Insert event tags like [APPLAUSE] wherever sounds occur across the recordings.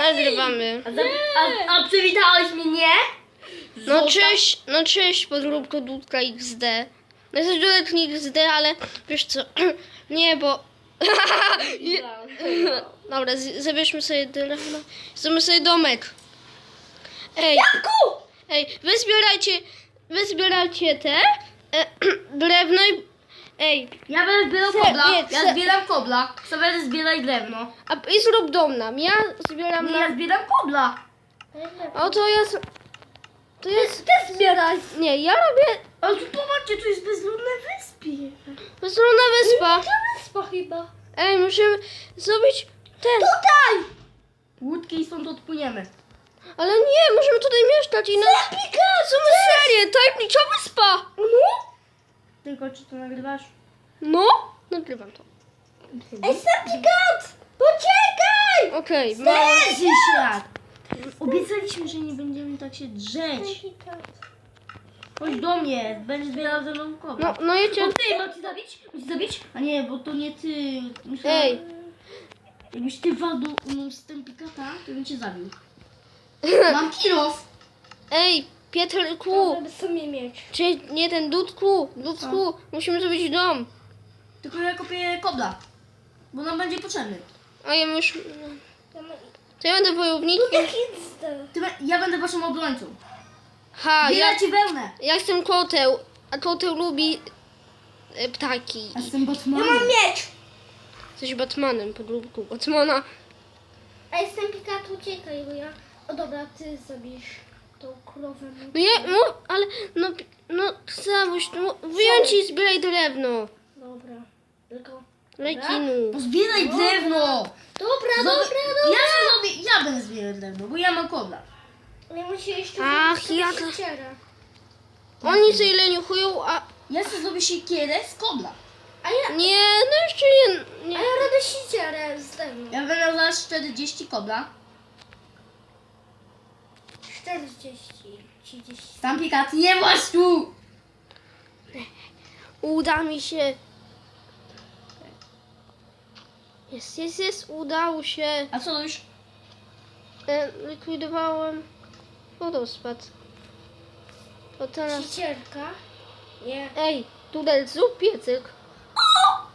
Nagrywamy. A, za, a, a przywitałeś mnie, nie? No cześć, no cześć podróbko Dudka XD. No jesteś dodatni XD, ale wiesz co, [CLEARS THROAT] nie, bo... [LAUGHS] Dobra, z- zabierzmy sobie drewno. Zrobimy sobie domek. Ej, ej, wy zbierajcie, wy zbierajcie te e, [CLEARS THROAT] drewno i... Ej, Ja będę zbierał kobla. nie, ja zbieram kobla. Sobie zbieraj drewno. a, i zrób dom nam. Ja zbieram Nie, na... ja zbieram kobla. O, to z- To jest... Ty zbieraj. Nie, ja robię... Ale tu popatrzcie, tu jest bezludne wyspie. Bezludna wyspa. wyspa chyba. Ej, musimy zrobić ten... Tutaj! Łódki i stąd odpłyniemy. Ale nie, możemy tutaj mieszkać i na... Co my serię? Tajemnicza wyspa! No? Tylko czy to nagrywasz? No? Nagrywam to. Ej, Serpikat! Poczekaj! Okej, ma... Leży świat! Obiecaliśmy, że nie będziemy tak się drzeć. Chodź do mnie, będziesz zbierał ze mną No, kobla. no jecie... O ty, mam ci zabić? Mam ci zabić? A nie, bo to nie ty. Myślałem, Ej. Jakbyś ty walnął um, z tym pikata, to bym cię zabił. [LAUGHS] Mam kilof. Ej, Pietrku! Żeby sobie mieć. Czy nie ten Dudku? Dudku, musimy zrobić dom. Tylko ja kopię kobla. Bo nam będzie potrzebny. A ja już... To ja będę wojownikiem. Ty, be- ja będę waszym obrońcą. Ha, ja, Zbierajcie wełnę. ja jestem koteł, a koteł lubi e, ptaki. Ja jestem Batmanem. Ja mam mieć. Jesteś Batmanem, podróbku Batmana. A jestem Pikachu, uciekaj, bo ja... O dobra, ty zabierz tą krowę. No ja, no, ale, no, no, Samuś, no, wyjąć i zbieraj drewno. Dobra, tylko... Rekinu. Pozbieraj drewno. Dobra, Zob- dobra, Ja się zrobię, ja będę zbierać drewno, bo ja mam kobla. Nie musi jeszcze Ach, zrobić sobie jaka- sieciera. Oni sobie leniuchują, a Ja sobie zrobię siekierę z kobla. A ja, nie, no jeszcze nie, a nie. ja robię siecierę z zewnątrz. Ja będę miał zaraz 40 kobla. 40, 30. Tam pikat, nie masz tu! Uda mi się. Jest, jest, jest, udało się. A co już? E, likwidowałem wodospad. To teraz... Nie. Ej, tutaj zrób piecyk. O,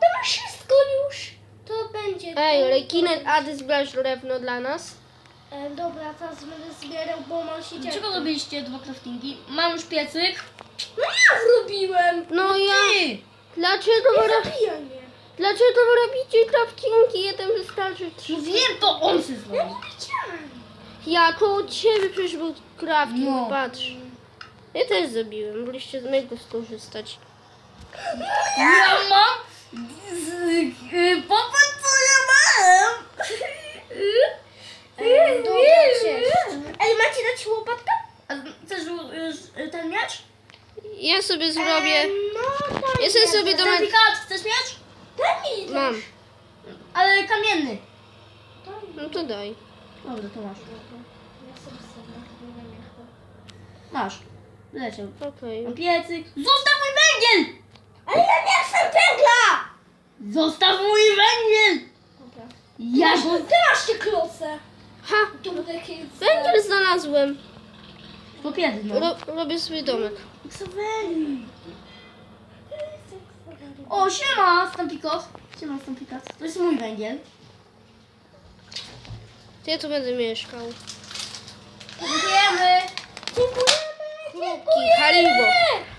to masz wszystko już. To będzie... Ej, to- rekinek, a ty zbierasz drewno dla nas? E, dobra, teraz będę zbierał, bo mam siecierkę. Dlaczego robiliście dwa craftingi? Mam już piecyk. No ja zrobiłem! No ja... Ty! Dlaczego ro... Zabijaj mnie. Dlaczego wy robicie craftingi? Jeden wystarczy trzy. No wiem, to on się zrobił. Widziałem. Ja koło ciebie przecież był crafting, No. patrz. Ja też zrobiłem, mogliście z mojego skorzystać. Ja mam... z- y, Popatrz co ja mam! [LAUGHS] E, dobra, cześć. Ej, macie dać łopatkę? A chcesz y, y, ten miecz? Ja sobie zrobię... E, no, daj Ja sobie mi. sobie Ten domek... pikat, chcesz miecz? Daj mi. Mam. Ale kamienny. No to daj. Dobra, to masz. Ja sobie sobie nie wiem jak to. Masz. Leciał. Okej. Mam piecyk. Zostaw mój węgiel! Ale ja nie chcę węgla! Zostaw mój węgiel! Dobra. Ja go... Ty masz te kloce. Ha! Tu takie... Węgiel znalazłem. Popiedy, no. Ro, robię sobie domek. Xaveri. O, siema, Stampikot. Siema, Stampikat. To jest mój węgiel. To ja tu będę mieszkał. Dziękujemy. Chrupki, halibo.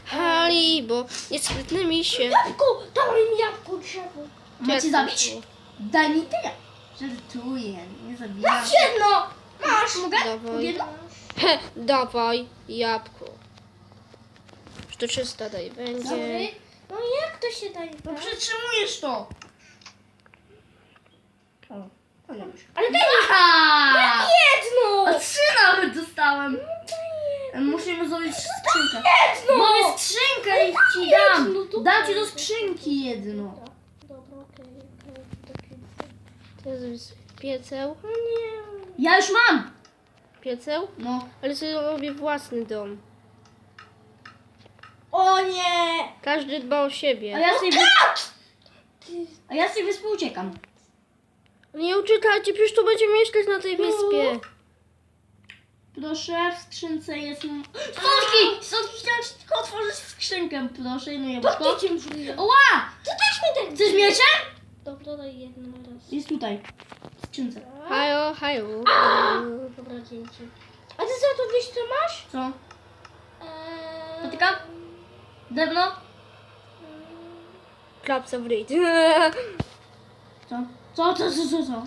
Halibo. Niesprytne misie. Jabłko! Dawaj mi jabłko drzewo. Macie zabić? Daj mi tyle. Żartuję, nie zabijam. Masz jedno! Masz! Mogę? Dawaj. Jedno? He, dawaj jabłko. Sztuczysta daj Dobry. No jak to się daje? No tak? przytrzymujesz to. O, to nie już. Ale daj mi Aha! jedno! A trzy nawet dostałem. Musimy zrobić skrzynkę. Jedno! Zrobię skrzynkę i ci dam. Dam ci do skrzynki jedno. Dobra, okej, okej. Okay, To sobie pieceł. No nie. Ja już mam. Pieceł? No. Ale sobie robię własny dom. O nie! Każdy dba o A siebie. ja sobie, Ty, a ja sobie wyspę uciekam. Nie uciekajcie, przecież tu będzie mieszkać na tej wyspie. Proszę, w skrzynce jest... m- Sączki! Sączki, chciałam ci tylko otworzyć skrzynkę, proszę, no jabłko. To cię. Oła! To też mi tak Chcesz mieczem? Dobra, daj jedno raz. Jest tutaj, w skrzynce. Hajo, hajo. Dobra, dzięki. A ty za to wiesz co masz? Co? Eee... Patyka? Drewno? Klapsa w ryj. Co? Co, co, co, co, co?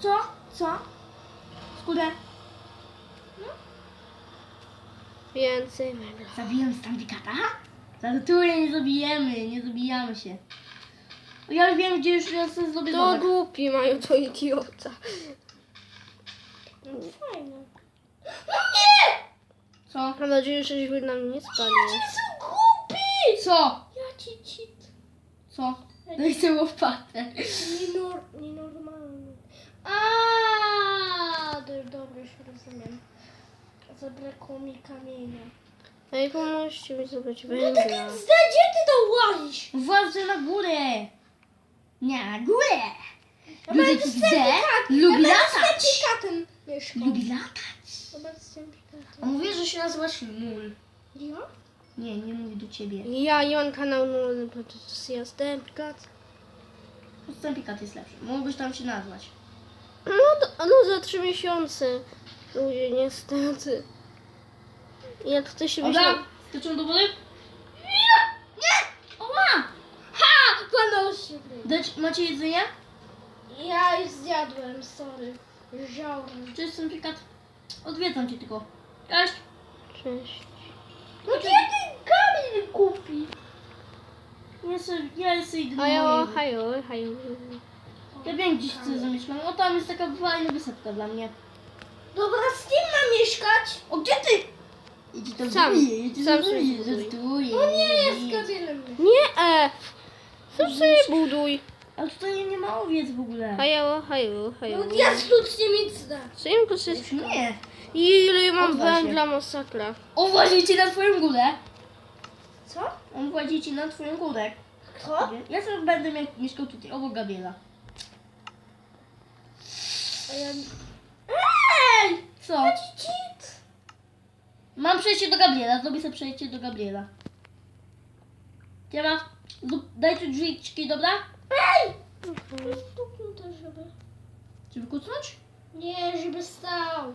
Co? Co? Skórę. Więcej węgla. Zabiłem Stampikata? Żartuję, nie zabijemy, nie zabijamy się. Ja już wiem, gdzie już ja sobie zrobię To domek. głupi mają to idiota. Fajne. Co? Mam nadzieję, że źle na mnie nie spadnie. Co? Ja ci cheat. Co? Daj sobie łopatę. Nienor, nienormalny. A, do, dobra, już rozumiem. Zabrakło mi kamienia. Ej, pomóżcie mi zdobyć No tak węgla. więc gdzie ty to łazisz? Władzę na górę. Nie, na górę. Ja Ludzie będę tu z gdzie? certyfikatem. Lubi ja latać. certyfikatem mieszkał. Lubi latać. Zobacz z certyfikatem. A mówię, że się nazywasz Mul. Ja? Nie, nie mówię do ciebie. Ja i on kanał no, to jest jasne, kat. Stampikata jest lepszy. Mógłbyś tam się nazwać. No, to, no za trzy miesiące. Ludzie, niestety. Ja tutaj się Dobra, myślę... skoczymy do wody? Nie! Nie! Oła! Ha! Planał się Dać, macie jedzenie? Ja już zjadłem, sorry. Wziąłem. Cześć, Stampikat. Odwiedzam cię tylko. Cześć. Cześć. No kamień kupi? Ja sobie, ja sobie idę do Hajo, mojego. hajo, hajo. Ja wiem, gdzie chcę zamieszkać. O, tam jest taka fajna wysepka dla mnie. Dobra, z kim mam mieszkać? O, gdzie ty? Idź tam Sam. zbuduję, idź Sam tam sobie zbuduj. zbuduję. No nie jest gabielem. Nie, e! Sam sobie buduj. Ale tutaj nie ma owiec w ogóle. Hajo, hajo, hajo. No ja sztucznie nic da. Synku, Już system. nie. Ile mam Odwal się. węgla, masakra. On włazi ci na twoją górę. Co? On włazi ci na twoją górę. Kto? Ja sobie będę mia- mieszkał tutaj, obok Gabriela. Ej! Co? Cheat! Mam przejście do Gabriela, zrobię sobie przejście do Gabriela. Zrób- daj tu drzwiczki, dobra? Ej! Stuknął to, żeby... Żeby kucnąć? Nie, żeby stał.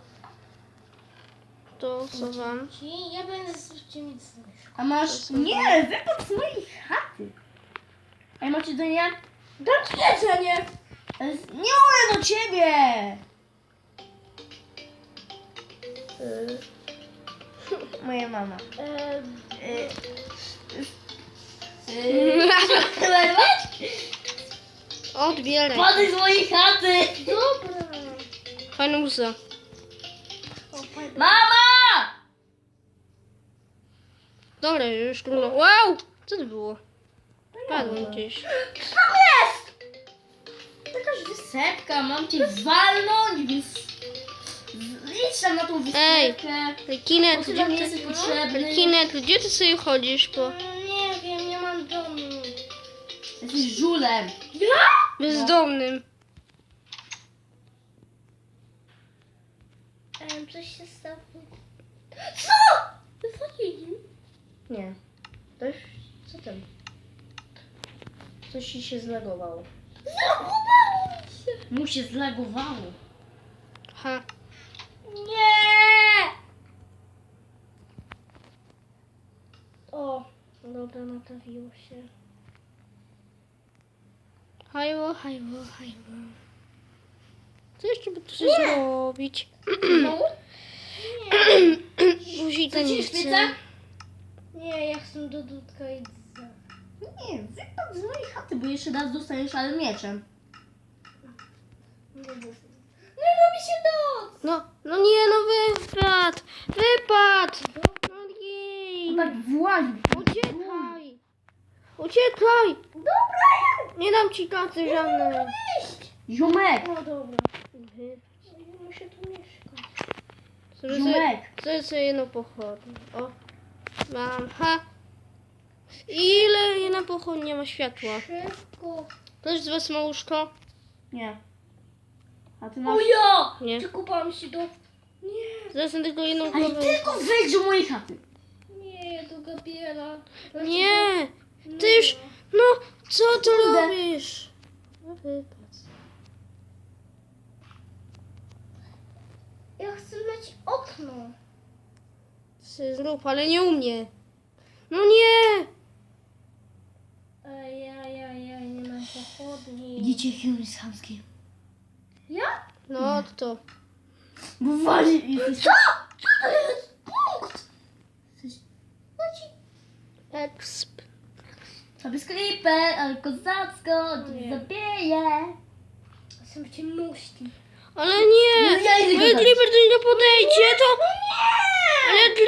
To co wam? Ci, ja będę z mieszkał. A masz... Nie, wypad z mojej chaty. Ej, macie jedzenie? Dam ci jedzenie! Z- Nie mówię do ciebie! Moja mama. Ehm, Odbieraj. Padaj z mojej chaty! dobra. Fajna muza. Dobra, już trudno. Wow! Co to było? Padłem gdzieś. Tam jest! Jakaś wysepka, mam cię walnąć, więc... Idź tam na tą wysepkę. Kinet, Bo gdzie nie ty... jesteś potrzebny. Kinet, gdzie ty sobie chodzisz po... Nie wiem, nie mam domu. Jesteś żulem. Ja? Bezdomnym. Ehm, coś się stało. Co? Wychodzili. Nie. Coś... Co tam? Coś ci się zlagowało. Zachowało mi się. Mu się zlagowało. Ha. Nie! O, dobra, naprawiło się. Hajo, hajo, hajo. Co jeszcze by tu sobie zrobić? Znowu? [CLEARS THROAT] [CLEARS THROAT] Guzika Co nie ci świeca? Nie, ja chcę do Dudka i za. Nie, wypadł z mojej chaty, bo jeszcze raz dostaniesz ale mieczem. Nie, nie robi się noc! No, no nie, no wypad! Wypad! No nie! Tak włazi. Uciekaj! Uciekaj! Dobra, Nie dam ci kacy żadnej. ja iść! Ziomek! No dobra. Ja muszę tu mieszkać. Sobie, Ziomek! sobie sobie jedno pochodnie. O, mam, ha! Ile jedna pochodnia ma światła? Szybko. Ktoś z was ma łóżko? Nie. A ty masz... O ja! Nie. Przekupałam się do... Nie, Zaraz na tylko jedną Ale głowę. tylko wejdź do mojej chaty. nie, do Gabriela. Nie! Ty już... No, co ty Kurde. robisz? No. Ja chcę mieć okno. Zrób, ale nie u mnie. No nie! Ej, ja, ja, ja, nie mam pochodni. Widzicie, film jest chamski. Ja? No to. Bo wali... Co? Co to jest? Punkt! Leci. Exp. Sobie skrypę, ale kozacko, Nie. zabije. Chcę cię muśli. Ale nie! No ja idę No do niego podejdzie, to...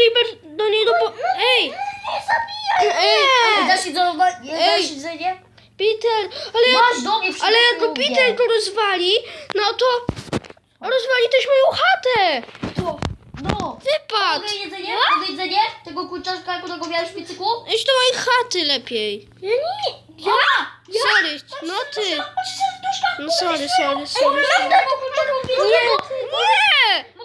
Ale jak Liber do niego po... Ej! Nie zabijaj! Ej! Ej, dasz jedzenie? Ej. Dasz jedzenie? Peter! Ale Masz do mnie ale jak Peter go rozwali, no to... Rozwali też moją chatę! To. No. Wypadł! Mogę jedzenie? Mogę jedzenie? Tego kurczaczka, którego miałeś w piecyku? Idź do mojej chaty lepiej. Ja nie! Ja! Sorry, no ty. No sorry, sorry, sorry. Mam tego kurczaka w piecyku! Nie! Nie!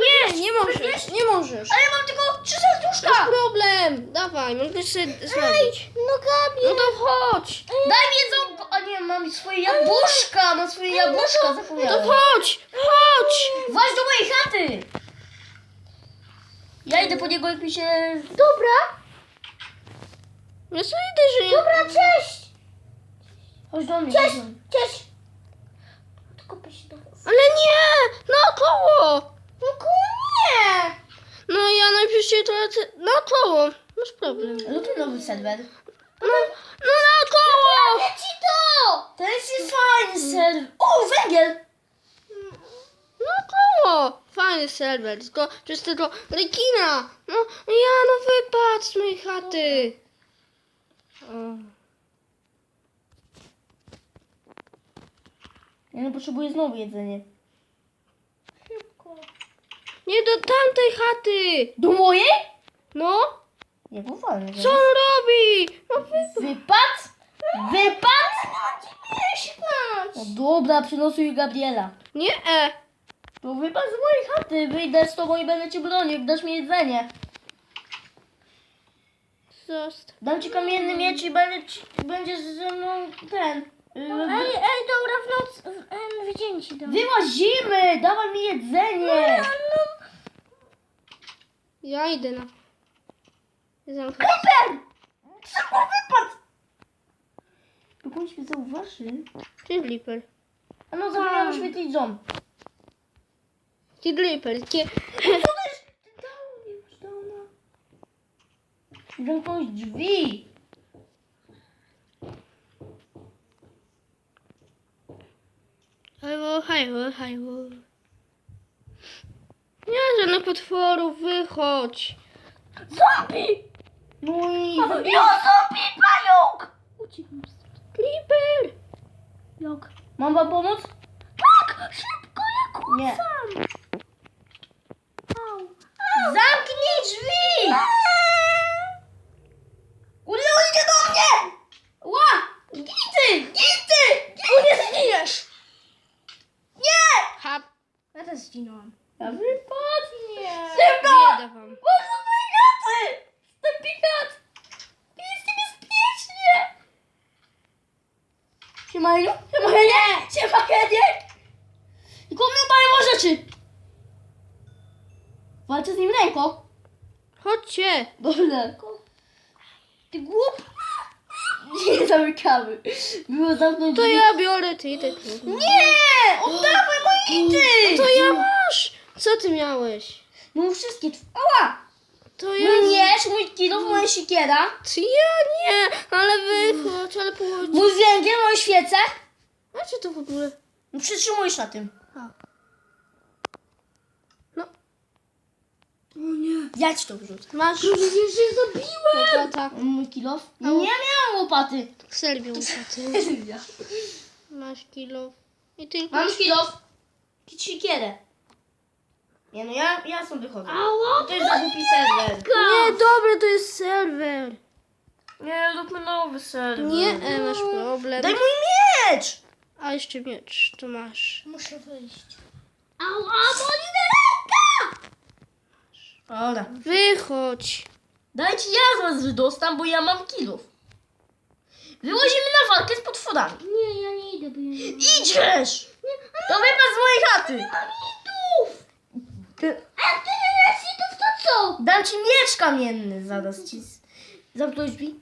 Nie, nie możesz, nie możesz. Ale mam tylko trzy Masz serduszka! problem. Dawaj, mogę sobie zrobić. No Gabi! No to chodź. Daj mi jedzonko! A nie, mam swoje jabłuszka! Mam swoje jabłuszka, To zapomniałem. chodź, chodź. Właź do mojej chaty! Ja idę po niego, jak mi się... Dobra, Ja sobie idę, że nie... dobra, cześć! Chodź do mnie. Cześć! chodź do mnie. Cześć! Tylko się do was. Ale nie! Naokoło! No nie! No ja najpierw się to lecę... Naokoło. Masz problem. Lubię nowy serwer. No, no naokoło! Ci to! To jest fajny serwer. O, węgiel! Naokoło! Fajny serwer, tylko przez tego rekina. No ja no wypadł z mojej chaty. O. Ja no potrzebuję znowu jedzenie. Szybko. Nie do tamtej chaty! Do mojej? No? Nie, powalny. Co on robi? No wy... Wypad? Wypad? Śpać! No dobra, przynosuj Gabriela. Nie e. To wypad z mojej chaty. Wyjdę z tobą i będę cię bronił, dasz mi jedzenie. Zostaw. Dam ci kamienny miecz i będę ci, będziesz ze mną ten. Ej, ej, dobra, w noc, w, em, w dzień ci dam. Wyłazimy! Dawaj mi jedzenie! no. Ja idę na... Zamknę. Creeper! Szybko wypad! Dokąd mnie zauważy? Ty Glipper. A no zapomniałam. Ty Glipper. Kie... Co to jest? Ty dał mi już doma. Zamknąć drzwi. Hajło, hajło, hajło. Nie żadnych potworów, wychodź. Zombie! No i... O, zabiję- zombie, pająk! Uciekam. Glipper! Jak? Mam wam pomóc? Tak, szybko, jak Nie. sam. Zamknij drzwi! Ule, idzie do mnie! Ła! Gity! Gity! O, nie zginiesz! Nie! Hap. Ja też zginąłam. Ja wypadł! Nie. Szybko! Wam. Chodź do mojej chaty! Ten pikat! Jest niebezpiecznie! Siema, Heniu? Siema, Henie! Siema, Henie! Tylko mi mają rzeczy! Walczę z nim ręką. Chodźcie. Dobrze. Ty głup! [LAUGHS] Nie zamykamy. Było zamknąć To drzwi. ja biorę, ty ty. Nie! Oddawaj moje ity! To ja masz. Co ty miałeś? No wszystkie. tw- Ała! To ja... Mój miecz, mój kilo, moja siekiera, Ty ja nie, ale wychodź, ale pójdź. mój węgiel, moje świece. A co to w ogóle? No przytrzymujesz na tym. No. O nie. Ja ci to wrzucę. Masz Już się zabiłem! łopata. Mój kilo? No nie miałam łopaty. Serbią łopaty. [LAUGHS] Masz kilo. I ty. Mam kilo. Siekierę. Nie no, ja, ja stąd wychodzę. Ała! To jest za głupi serwer. Nie, dobra, to jest serwer. Nie, zróbmy nowy serwer. Nie, e, masz problem. Daj mój miecz! A jeszcze miecz, to masz. Muszę wyjść. Ała, boli mnie ręka! Dobra. Wychodź. Dajcie ja z was dostam, bo ja mam kilów. Wyłazimy na walkę z potworami. Nie, ja nie idę, bo ja nie mam. Idziesz! To wypad z mojej chaty! Mitów! Ty, A jak ty nie masz mitów, to co? dam ci miecz kamienny, zaraz ci... z- Zamknąć drzwi?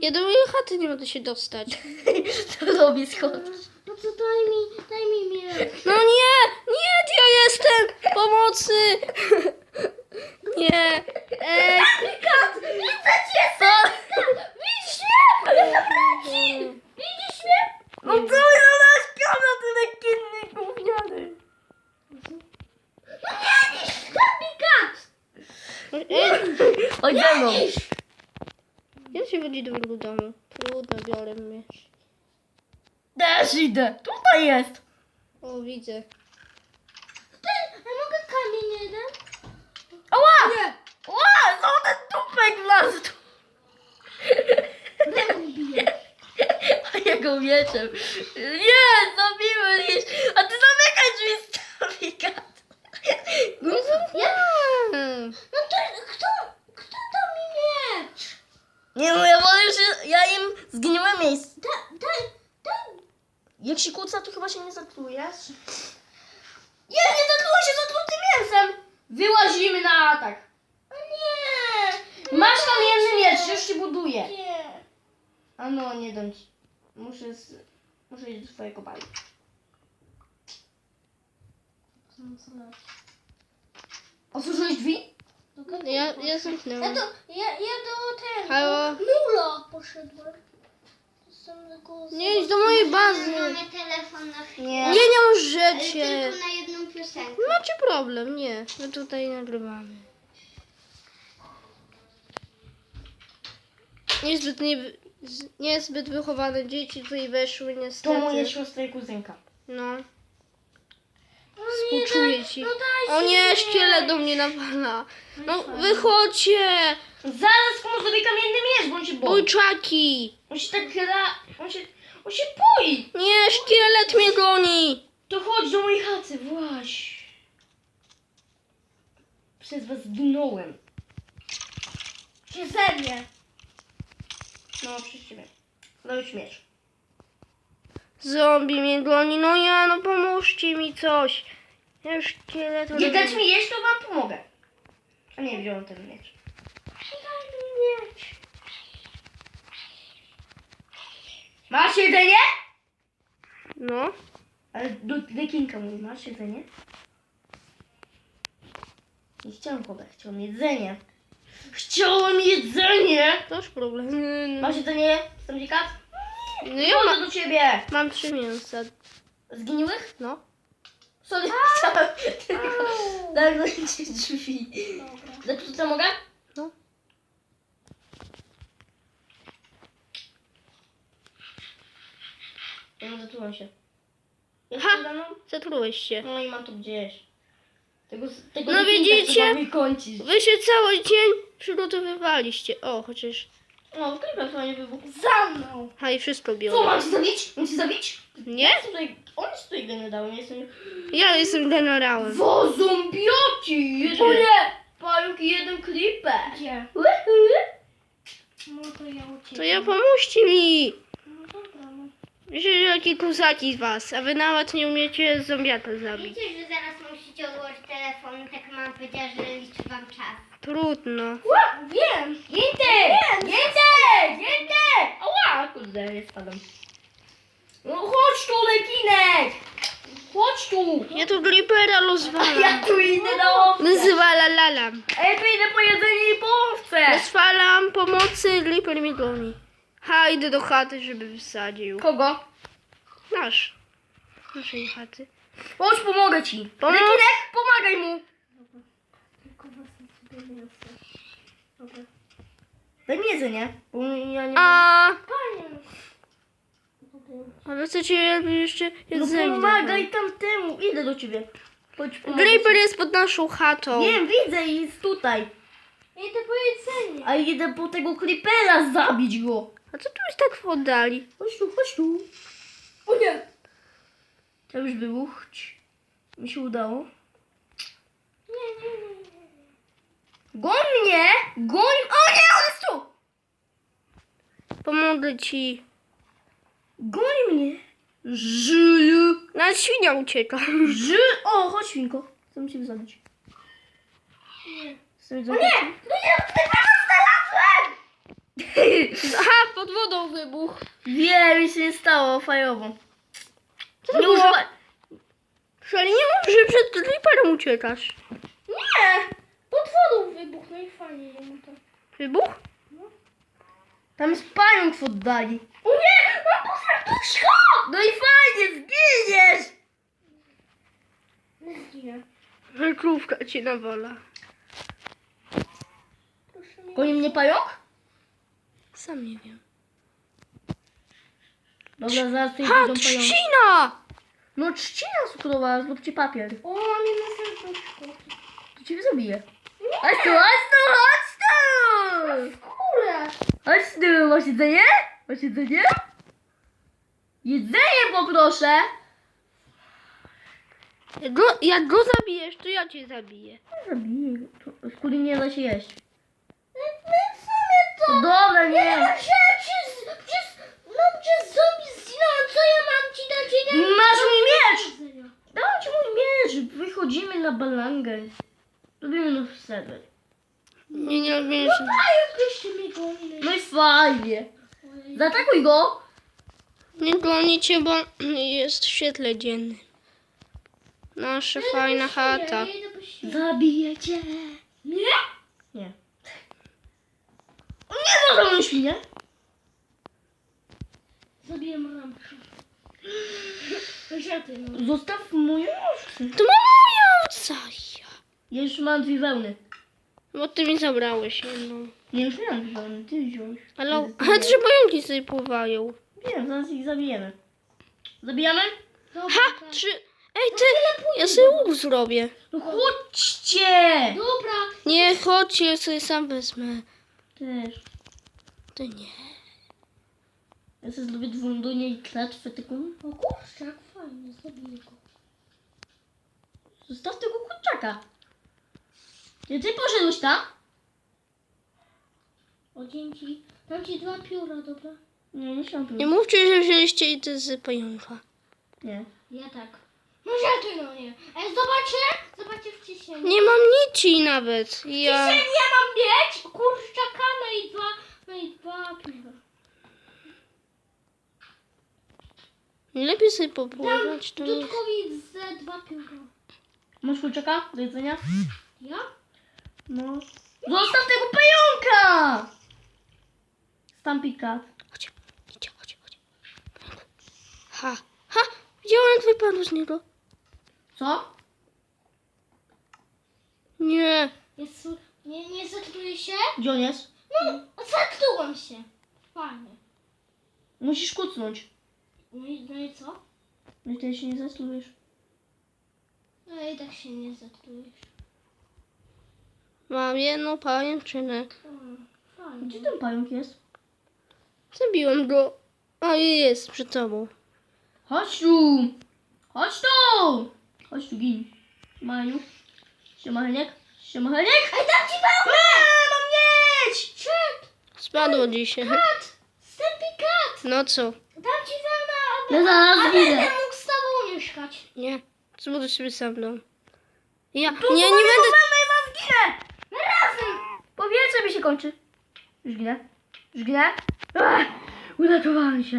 Ja do mojej chaty nie mogę się dostać. [LAUGHS] To robię schody. No to daj mi, daj mi miecz. No nie! Nie, ja jestem! Pomocy! Nie! Ej! Widzę cię, Sandra! Widzisz mnie? Jestem leci! Widzisz mnie? No co mi zaraz piona, ty lekkienny gówniany? No Kampikat! Ej, Chodź ze mną. Jak się chodzi do mojego domu? Trudno, biorę miecz. Też idę. Tutaj jest. O, widzę. Ty, a mogę kamień jeden? Ała! Nie. Ła, co ten tupek wlazł tu? Ręką biję. Jego mieczem. Nie, zabiłem jeś. A ty zamykaj drzwi, stawikat. No zamknąłem. No to kto, kto dał mi miecz? Nie no, ja wolę już, ja im zgniłe miejsce. Daj, daj, daj. Jak się kłóca, to chyba się nie zatrujesz. Nie, nie zatruję się zatrutym mięsem. Wyłazimy na atak. Nie! Masz kamienny miecz, już się buduje. Nie. A no, nie dam ci. Muszę, z... muszę iść do swojego baju. Otworzyłeś drzwi? Ja, ja Ja zamknęłam. do, ja, ja do ten, Halo? poszedłem. Do samego Nie idź do mojej bazy. Mamy telefon na chwilę. Nie. Nie, Ale możecie. tylko na jedną piosenkę. Macie problem, nie. My tutaj nagrywamy. Niezbyt, nie, z- niezbyt wychowane dzieci tutaj weszły To niestety. moja siostra i kuzynka. No, No nie, współczuję daj- ci. No daj O się nie, szkielet do mnie nawala. No, wychodźcie! Zaraz komu zrobię kamienny miecz, bo on się boi. Bójczaki! On się tak gra, on się, on się boi. Nie, szkielet mnie goni! To chodź do mojej chaty, właś. Przez was zginąłem. Przeze mnie. No, przez ciebie. Dałeś miecz. Zombie mnie goni, no ja, no pomóżcie mi coś. Ja już szkielet... Nie dać mi jeść, to wam pomogę. A nie, wziąłem ten miecz. Daj mi miecz. Masz jedzenie? No, Ale do dekinka mówi, masz jedzenie? Nie chciałem podać, chciałem jedzenie. Chciałem jedzenie! toż problem. Masz jedzenie, stądzikat? No ja ma, Chodzę do ciebie! mam trzy mięsa. Zgniłych? No. Sorry, chciałem tylko zamknąć drzwi. Dobra. co mogę? No. Ja no, zatrułem się. Ha! Jeszcze za mną? Zatrułeś się. No i mam to gdzieś. Tego, tego No widzicie? Wy się cały dzień przygotowywaliście. O, chociaż... No, w klipach fajnie wybuchł. Za mną. A i wszystko Co, biorę. mam ci zabić? Mam ci zabić? Nie? Ja tutaj, on jest tutaj generałem, ja jestem... Ja jestem generałem. Wo, zombiaki! O nie! Pająki, jeden creeper. Gdzie? Uhu. No to ja uciekam. To ja pomóżcie mi. No dobra, no. Myślę, że jakie kozaki z was, a wy nawet nie umiecie zombiaka zabić. Wiecie, że zaraz musicie odłożyć telefon. Tak mam powiedziała, że liczy wam czas. Trudno. Ła, wiem. Ginty! Ginty! Ginty! Ała! Kurde, nie spadam. No chodź tu, lekinek! Chodź tu! Ja tu Creepera rozwalam. [LAUGHS] Ja tu idę na owce. Zwalalalam. A ja tu idę po jedzenie i po owce. Rozwalam pomocy, Creeper mnie goni. Ha, idę do chaty, żeby wysadził. Kogo? Nasz. Naszej chaty. Chodź, pomogę ci. Lekinek, pomagaj mu. Daj mi jedzenie, bo ja nie A, Panie. a wy chcecie jeszcze No jedzenie? pomagaj tamtemu. Idę do ciebie. Chodź, pomagaj ci. jest pod naszą chatą. Wiem, widzę i jest tutaj. Idę po jedzenie. A idę po tego creepera zabić go. A co tu jest tak w oddali? Chodź tu, chodź tu. O nie! To już wybuch. Mi się udało. Nie, nie, nie. nie. Goń mnie! Goń! O nie, on jest tu! Pomogę ci. Goń mnie! Żyju! Na świnia ucieka. Ży... O, chodź świnko. Chcę cię zabić. Nie. Chcę zabić. Nie! No nie, znalazłem! [LAUGHS] Aha, pod wodą wybuch. Wiem, mi się nie stało fajowo. Co używaj... Ale nie mów, że przed creeperem uciekasz. Nie! Pod wodą wybuch, no i fajnie mu to. Wybuch? Tam jest pająk w oddali. O nie! Mam pół serduszka! No i fajnie, zginiesz! Nie zginę. Żelkrówka cię nawala. Proszę mnie. Goni mnie pająk? Sam nie wiem. Dobra, zaraz tutaj Ha, wyjdą pająki. trzcina! No trzcina cukrowa, zróbcie papier. O, mam jedno serduszko. To ciebie zabiję. Chodź tu, chodź tu, chodź tu! Kurę! Chodź tu, masz jedzenie? Masz jedzenie? Jedzenie poproszę! Jak go, jak go zabijesz, to ja cię zabiję. Zabiję go. To- Z kuli nie da się jeść. No, no i w sumie to... No dobra, nie. No przecież, przecież, przecież zombie zginąłem, co ja mam ci dać? Ja nie mam Masz mój miecz! jedzenia. Dam ci mój miecz. Wychodzimy na balangę. Robimy nowy serwer. Nie, nie rozumiesz. A jakbyście mnie gonili. No i fajnie. Zaatakuj go. Nie goni cię, bo jest w świetle dziennym. Nasza fajna chata. Cię. Nie? Nie. Nie za mną świnie. Zabiję rampkę. Żarty, no. Zostaw moją owcę. To mama owca. Ja. Ja już mam dwie wełny. Bo ty mi zabrałeś jedną. Nie, już miałam dwie wełny. Ty wziąłeś. Ale, ale trzy pająki sobie pływają. Wiem, zaraz ich zabijemy. Zabijamy? Dobra, Ha! tak. Trzy... Ej, ty! Ja sobie łuk zrobię. No chodźcie! Dobra. Nie, chodź, ja sobie sam wezmę. Też. Ty nie. Ja sobie zrobię dwudunie i klatwę taką. O kurczak, fajnie, zabiję go. Zostaw tego kurczaka. Czy ty poszedłeś tam? O, dzięki. Dam ci dwa pióra, dobra? Nie, nie chciałam tu. Nie mówcie, że wzięliście i ty z pająka. Nie. Ja tak. No żarty, no nie. Ej, zobaczę, zobaczę w ciśnieniu. Nie mam nici nawet. Ja... Ciśnienie ja mam mieć, kurczaka, no i dwa, no i dwa pióra. Lepiej sobie popływać, to nie... Dudkowi ze dwa pióra. Masz kurczaka do jedzenia? Ja? No. Zostaw tego pająka! Stampy cat. Chodź, chodź, chodź, chodź. Ha, ha! Widziałem twój panu z niego. Co? Nie. Jest, nie, nie zatruję się? Gdzie on jest? No, zatrułam się. Fajnie. Musisz kucnąć. No i, no i co? No i ty się nie zaslujesz. No i tak się nie zatrujesz. Mam jedną pajęczynę. O, fajnie. Gdzie ten pająk jest? Zabiłem go. A jest przed tobą. Chodź tu! Chodź tu! Chodź tu, gin. Siemaniu. Siema Heniek. Siema Heniek. Ej, dam ci! Eee, mam mieć! Czek! Spadło dzisiaj. Kat! Stępy kat! No co? Dam ci pełne, a Ja zaraz a widzę. będę mógł z tobą mieszkać. Nie. Zbuduj sobie sam dom. Ja Tu nie, nie mamy będę... i wam zginę! Razem! Powietrze mi się kończy. Już ginę. Już ginę. Ech, uratowałem się.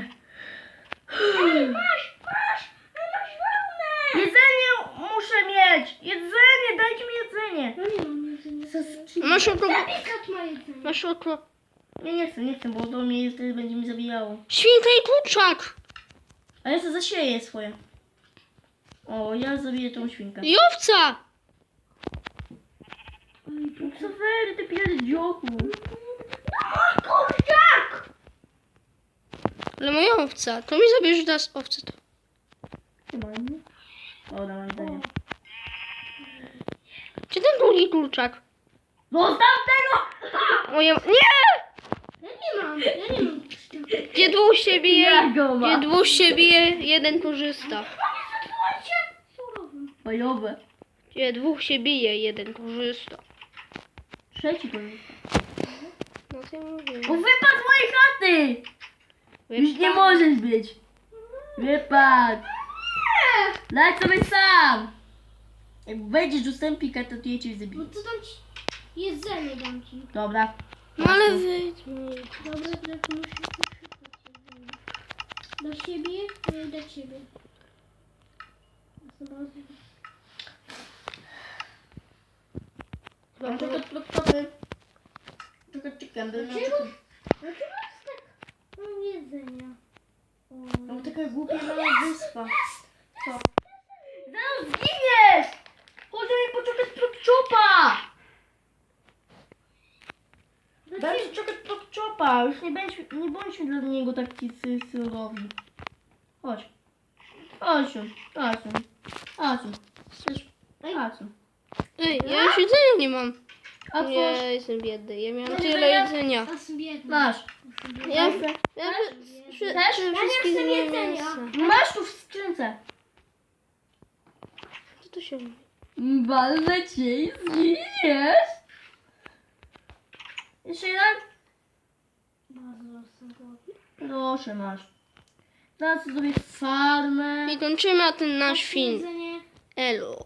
Masz, masz! Ale masz pełne! Jedzenie muszę mieć! Jedzenie! Dajcie mi jedzenie! No nie mam jedzenia. Masz. Stępy kat ma jedzenie. Masz oko... Nie, nie chcę, nie chcę, bo to mnie wtedy będzie mi zabijało. Świnka i kurczak! A ja sobie zasieję swoje. O, ja zabiję tą świnkę. I owca! Sawery, ty pierdziochu. No, kurczak! Ale moja owca. To mi zabierz teraz owcę. To. Chyba nie. O, dam jedzenie. Gdzie ten drugi kurczak? Zostaw tego! Moja... Nie! Ja nie mam, ja nie mam kurczaka. Gdzie dwóch się bije, gdzie dwóch się bije, jeden korzysta. Fajowe. Gdzie dwóch się bije, jeden korzysta. Trzeci korzysta. No co mówię? O, wypadł z mojej chaty! Już nie możesz być. Wypadł. Leć sobie sam. Jak wejdziesz do Sempika, to ja cię No zabiję. to dam ci jedzenie dam ci. Dobra. No ale wyjdźmy. Dobra, tylko muszę poszukać jedzenia. Do siebie? Nie do ciebie. Zobaczmy. Mam tylko plotkowy. Tylko chicken, bym miał Dlaczego? Dlaczego jest tak mam jedzenia? No taka głupia mała wyspa. Co? Zaraz zginiesz! Chodź mi poczekać plotczopa! Daj mi czekać plotczopa! Już nie, bądź, nie bądźmy dla niego taki surowi. Chodź. Chodź chodź. Chodź. Chodź tu. Ej, ja już jedzenia nie mam. Otwórz. Ja jestem biedny, ja miałem tyle Jedzenia? jedzenia. A są biedne. Masz. Ja, Masz? ja przy, Też? Ja nie chcę nie jedzenia. mięsa. Masz tu w skrzynce. Co to się mówi? Walnę cię i zginiesz. Jeszcze jeden? Proszę, masz. Teraz zrobię farmę. I kończymy na ten nasz film. Elo.